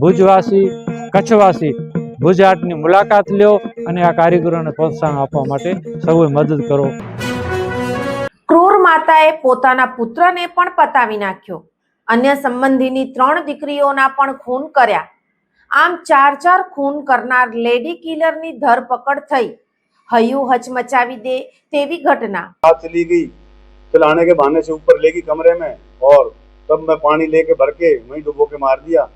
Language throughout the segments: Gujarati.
ભુજવાસી કચ્છવાસી ભુજ હાટની મુલાકાત લ્યો અને આ કારીગરોને પ્રોત્સાહન આપવા માટે સૌએ મદદ કરો ક્રૂર માતાએ પોતાના પુત્રને પણ પતાવી નાખ્યો અન્ય સંબંધીની ત્રણ દીકરીઓના પણ ખૂન કર્યા આમ ચાર ચાર ખૂન કરનાર લેડી કિલરની ધરપકડ થઈ હૈયું હચમચાવી દે તેવી ઘટના रात चली गई पिलाने के बहाने से ऊपर लेगी कमरे में और तब मैं पानी लेके भर के वहीं डुबो के मार दिया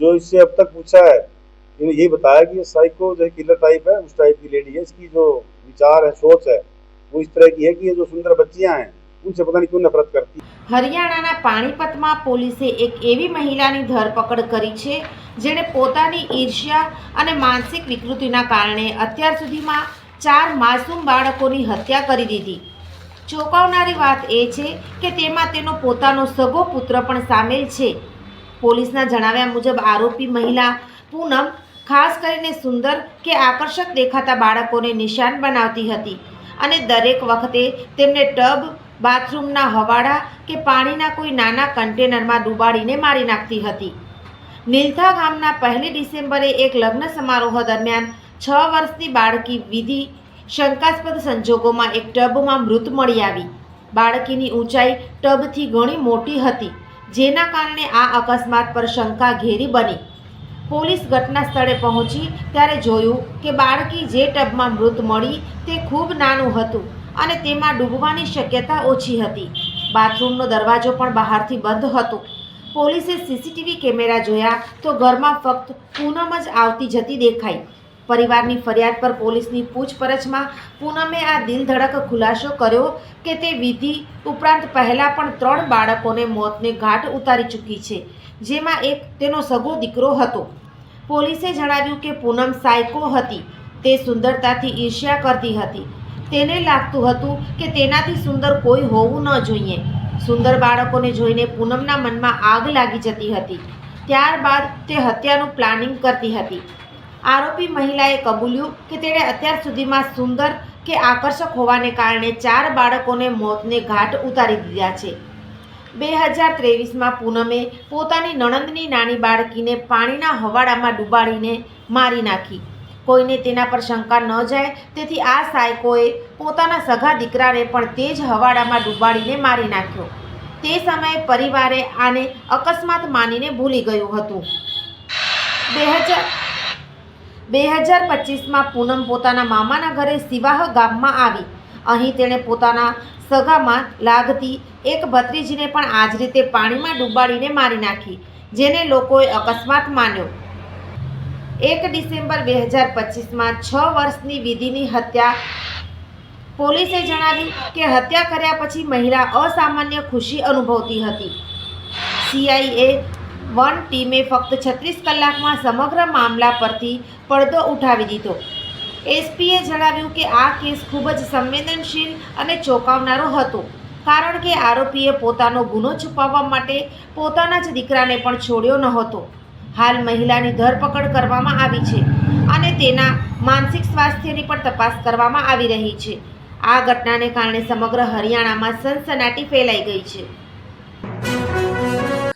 जो इससे अब तक पूछा है इन्होंने यही बताया कि ये साइको जो किलर टाइप है उस टाइप की लेडी है इसकी जो विचार है सोच है वो इस तरह की है कि ये जो सुंदर बच्चियां हैं उनसे पता नहीं क्यों नफरत करती है। હરિયાણાના પાણીપતમાં પોલીસે એક એવી મહિલાની ધરપકડ કરી છે જેણે પોતાની ઈર્ષ્યા અને માનસિક વિકૃતિના કારણે અત્યાર સુધીમાં ચાર માસૂમ બાળકોની હત્યા કરી દીધી ચોંકાવનારી વાત એ છે કે તેમાં તેનો પોતાનો સગો પુત્ર પણ સામેલ છે પોલીસના જણાવ્યા મુજબ આરોપી મહિલા પૂનમ, ખાસ કરીને સુંદર કે આકર્ષક દેખાતા બાળકોને નિશાન બનાવતી હતી અને દરેક વખતે તેમને ટબ, બાથરૂમના હવાડા કે પાણીના કોઈ નાના કન્ટેનરમાં ડૂબાડીને મારી નાખતી હતી. નીલથા ગામના પહેલી ડિસેમ્બરે એક લગ્ન સમારોહ દરમિયાન છ વર્ષની બાળકી વિધિ શંકાસ્પદ સંજોગોમાં એક ટબમાં મૃત મળી આવી. બાળકીની ઊંચાઈ ટબથી ઘણી મોટી હતી. જેના કારણે આ અકસ્માત પર શંકા ઘેરી બની. પોલીસ ઘટના સ્થળે પહોંચી ત્યારે જોયું કે બાળકી જે ટબમાં મૃત મળી તે ખૂબ નાનું હતું અને તેમાં ડૂબવાની શક્યતા ઓછી હતી. બાથરૂમનો દરવાજો પણ બહારથી બંધ હતો. પોલીસે સીસીટીવી કેમેરા જોયા તો ઘરમાં ફક્ત પૂનમ જ આવતી જતી દેખાઈ. પરિવારની ફરિયાદ પર પોલીસની પૂછપરછમાં પૂનમે આ દિલધડક ખુલાસો કર્યો કે તે વિધિ ઉપરાંત પહેલાં પણ ત્રણ બાળકોને મોતને ઘાટ ઉતારી ચૂકી છે, જેમાં એક તેનો સગો દીકરો હતો. પોલીસે જણાવ્યું કે પૂનમ સાયકો હતી, તે સુંદરતાથી ઈર્ષ્યા કરતી હતી. તેને લાગતું હતું કે તેનાથી સુંદર કોઈ હોવું ન જોઈએ. સુંદર બાળકોને જોઈને પૂનમના મનમાં આગ લાગી જતી હતી. ત્યારબાદ તે હત્યાનું પ્લાનિંગ કરતી હતી. આરોપી મહિલાએ કબૂલ્યું કે તેણે અત્યાર સુધીમાં સુંદર કે આકર્ષક હોવાને કારણે ચાર બાળકોને મોતને ઘાટ ઉતારી દીધા છે. બે હજાર ત્રેવીસમાં પૂનમે પોતાની નણંદની નાની બાળકીને પાણીના હવાડામાં ડૂબાડીને મારી નાખી. કોઈને તેના પર શંકા ન જાય, તેથી આ સાયકોએ પોતાના સગા દીકરાને પણ તે જ હવાડામાં ડૂબાડીને મારી નાખ્યો. તે સમયે પરિવારે આને અકસ્માત માનીને ભૂલી ગયું હતું. બે હજાર બે હજાર પચીસમાં પૂનમ પોતાના મામાના ઘરે સિવાહ ગામમાં આવી. અહીં તેણે પોતાના સગામાં લાગતી એક ભત્રીજીને પણ આ જ રીતે પાણીમાં ડૂબાડીને મારી નાખી, જેને લોકોએ અકસ્માત માન્યો. એક ડિસેમ્બર બે હજાર પચીસમાં છ વર્ષની વિધિની હત્યા, પોલીસે જણાવી કે હત્યા કર્યા પછી મહિલા અસામાન્ય ખુશી અનુભવતી હતી. સીઆઈએ વન ટીમે ફક્ત છત્રીસ કલાકમાં સમગ્ર મામલા પરથી પડદો ઉઠાવી દીધો. એસપીએ જણાવ્યું કે આ કેસ ખૂબ જ સંવેદનશીલ અને ચોંકાવનારો હતો, કારણ કે આરોપીએ પોતાનો ગુનો છુપાવવા માટે પોતાના જ દીકરાને પણ છોડ્યો નહોતો. હાલ મહિલાની ધરપકડ કરવામાં આવી છે અને તેના માનસિક સ્વાસ્થ્યની પણ તપાસ કરવામાં આવી રહી છે. આ ઘટનાને કારણે સમગ્ર હરિયાણામાં સનસનાટી ફેલાઈ ગઈ છે.